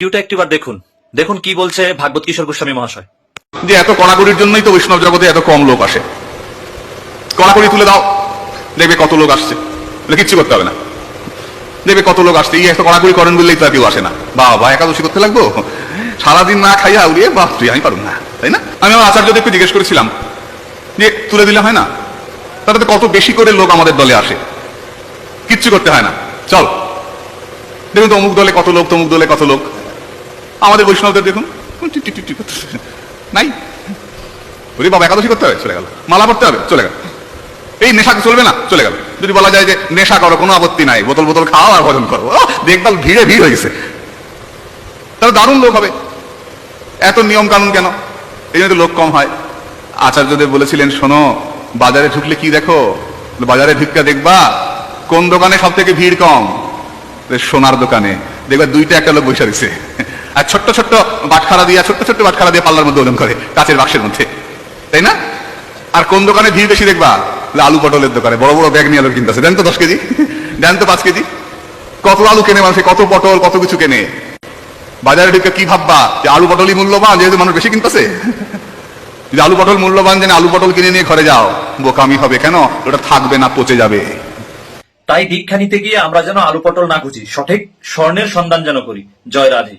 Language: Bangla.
ভিডিওটা একটিবার দেখুন। দেখুন কি বলছে ভাগবত কিশোর গোস্বামী মহাশয়। যে এত কড়াকড়ির জন্যই তো বৈষ্ণব জগতে এত কম লোক আসে। কড়াকড়ি তুলে দাও। দেখবে কত লোক আসছে। কিচ্ছু করতে হবে না। দেখবে কত লোক আসছে। এই এত কড়াকড়ি করেন বললেই তো কেউ আসে না। বাবা, একাদশী করতে লাগবো? সারাদিন না খাইয়া উড়িয়ে তুই আমি পারুম না। তাই না? আমি আমার আচার্যদেরকে জিজ্ঞেস করেছিলাম। যে তুলে দিলে হয় না? তাতে কত বেশি করে লোক আমাদের দলে আসে। কিচ্ছু করতে হয় না। চল। দেখুন তো অমুক দলে কত লোক, তমুক দলে কত লোক। আমাদের বৈষ্ণবদের দেখুন। নাই? ওরে বাবা একাদশী করতে হবে? চলে গেল। মালা পড়তে হবে? চলে গেল। এই নেশা চলবে না? চলে গেল। যদি বলা যায় যে নেশা করো কোনো আপত্তি নাই। বোতল বোতল খাও আর ভজন করো। ও, দেখভাল ভিড়ে ভিড় হয়েছে। তাহলে দারুণ লোক হবে। এত নিয়ম কানুন কেন? এই জন্য লোক কম হয়। আচার্যদেব বলেছিলেন শোনো বাজারে ঢুকলে কি দেখো? বাজারে ঢুকতে দেখবা কোন দোকানে সব থেকে ভিড় কম? সোনার দোকানে। দেখবা দুইটা একটা লোক বসে দিছে আর ছোট্ট ছোট্ট বাটখারা দিয়া ছোট্ট ছোট্ট বাটখারা দিয়ে পাল্লার মধ্যে ওজন করে, কাচের বাক্সের মধ্যে। তাই না? আর কোন দোকানে ভিড় বেশি দেখবা? আলু পটলের দোকানে, বড় বড় ব্যাগ নিয়ে লোক কিনতেছে দেন তো দশ কেজি। দেন তো পাঁচ কেজি। কত আলু কেনে মানুষে? কত পটল, কত কিছু কেনে? বাজারে ঢুকে কি ভাববা? যে আলু পটলই মূল্যবান, যেহেতু মানুষ বেশি কিনতেছে যদি আলু পটল মূল্যবান জেনে আলু পটল কিনে নিয়ে ঘরে যাও, বোকামি হবে কেন? ওটা থাকবে না, পচে যাবে। তাই দীক্ষা নিতে গিয়ে আমরা যেন আলু পটল না খুঁজি। সঠিক স্বর্ণের সন্ধান যেন করি। জয় রাধে।